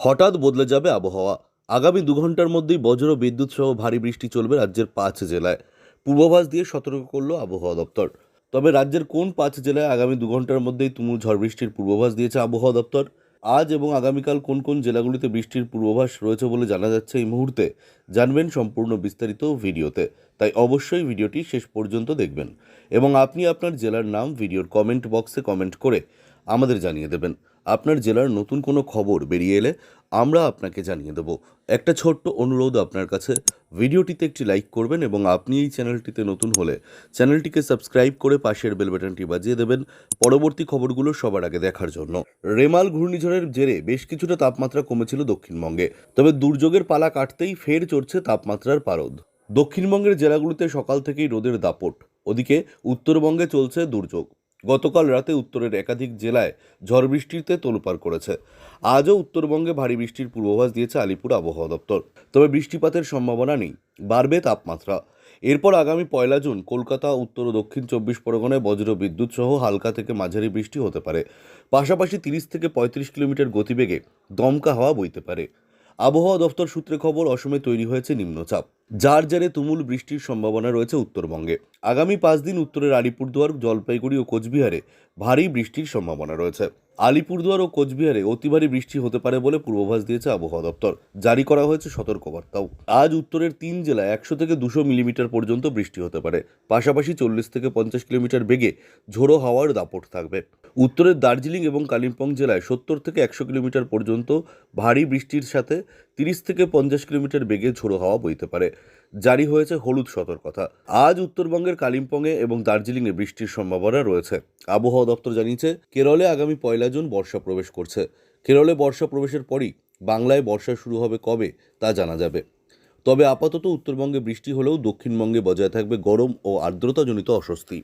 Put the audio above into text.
হঠাৎ বদলে যাবে আবহাওয়া। আগামী দু ঘণ্টার মধ্যেই বজ্র, বিদ্যুৎ সহ ভারী বৃষ্টি চলবে রাজ্যের পাঁচ জেলায়। পূর্বাভাস দিয়ে সতর্ক করল আবহাওয়া দপ্তর। তবে রাজ্যের কোন পাঁচ জেলায় আগামী দু ঘণ্টার মধ্যেই তুমুল ঝড় বৃষ্টির পূর্বাভাস দিয়েছে আবহাওয়া দপ্তর? আজ এবং আগামীকাল কোন কোন জেলাগুলিতে বৃষ্টির পূর্বাভাস রয়েছে বলে জানা যাচ্ছে এই মুহূর্তে? জানবেন সম্পূর্ণ বিস্তারিত ভিডিওতে। তাই অবশ্যই ভিডিওটি শেষ পর্যন্ত দেখবেন এবং আপনি আপনার জেলার নাম, ভিডিওর কমেন্ট বক্সে কমেন্ট করে আমাদের জানিয়ে দেবেন। আপনার জেলার নতুন কোনো খবর বেরিয়ে এলে আমরা আপনাকে জানিয়ে দেব। একটা ছোট্ট অনুরোধ আপনার কাছে। ভিডিওটিতে একটি লাইক করবেন এবং আপনি এই চ্যানেলটিতে নতুন হলে চ্যানেলটিকে সাবস্ক্রাইব করে পাশের বেল বাটনটি বাজিয়ে দেবেন পরবর্তী খবরগুলো সবার আগে দেখার জন্য। রেমাল ঘূর্ণিঝড়ের জেরে বেশ কিছুটা তাপমাত্রা কমেছিল দক্ষিণবঙ্গে, তবে দুর্যোগের পালা কাটতেই ফের চড়ছে তাপমাত্রার পারদ। দক্ষিণবঙ্গের জেলাগুলিতে সকাল থেকেই রোদের দাপট, ওদিকে উত্তরবঙ্গে চলছে দুর্যোগ। গতকাল রাতে উত্তরের একাধিক জেলায় ঝড় বৃষ্টিতে তোলপাড় করেছে। আজও উত্তরবঙ্গে ভারী বৃষ্টির পূর্বাভাস দিয়েছে আলিপুর আবহাওয়া দপ্তর। তবে বৃষ্টিপাতের সম্ভাবনা নেই, বাড়বে তাপমাত্রা। এরপর আগামী পয়লা জুন কলকাতা, উত্তর ও দক্ষিণ চব্বিশ পরগনায় বজ্র বিদ্যুৎ সহ হালকা থেকে মাঝারি বৃষ্টি হতে পারে। পাশাপাশি তিরিশ থেকে পঁয়ত্রিশ কিলোমিটার গতিবেগে দমকা হাওয়া বইতে পারে। আবহাওয়া দপ্তর সূত্রে খবর, অসমে তৈরি হয়েছে নিম্নচাপ। যার জেরে তুমুল বৃষ্টির সম্ভাবনা রয়েছে উত্তরবঙ্গে। আগামী পাঁচ দিন উত্তরের আলিপুরদুয়ার, জলপাইগুড়ি ও কোচবিহারে ভারী বৃষ্টির সম্ভাবনা রয়েছে। আলিপুরদুয়ার ও কোচবিহারে অতি ভারী বৃষ্টি হতে পারে বলে পূর্বাভাস দিয়েছে আবহাওয়া দপ্তর। জারি করা হয়েছে সতর্কবার্তাও। আজ উত্তরের তিন জেলায় একশো থেকে দুশো মিলিমিটার পর্যন্ত বৃষ্টি হতে পারে। পাশাপাশি চল্লিশ থেকে পঞ্চাশ কিলোমিটার বেগে ঝোড়ো হাওয়ার দাপট থাকবে। উত্তরের দার্জিলিং এবং কালিম্পং জেলায় সত্তর থেকে একশো কিলোমিটার পর্যন্ত ভারী বৃষ্টির সাথে তিরিশ থেকে পঞ্চাশ কিলোমিটার বেগে ঝোড়ো হাওয়া বইতে পারে। জারি হয়েছে হলুদ সতর্কতা। আজ উত্তরবঙ্গের কালিম্পংয়ে এবং দার্জিলিংয়ে বৃষ্টির সম্ভাবনা রয়েছে। আবহাওয়া দপ্তর জানিয়েছে, কেরলে আগামী পয়লা জুন বর্ষা প্রবেশ করছে। কেরলে বর্ষা প্রবেশের পরই বাংলায় বর্ষা শুরু হবে কবে তা জানা যাবে। তবে আপাতত উত্তরবঙ্গে বৃষ্টি হলেও দক্ষিণবঙ্গে বজায় থাকবে গরম ও আর্দ্রতাজনিত অস্বস্তি।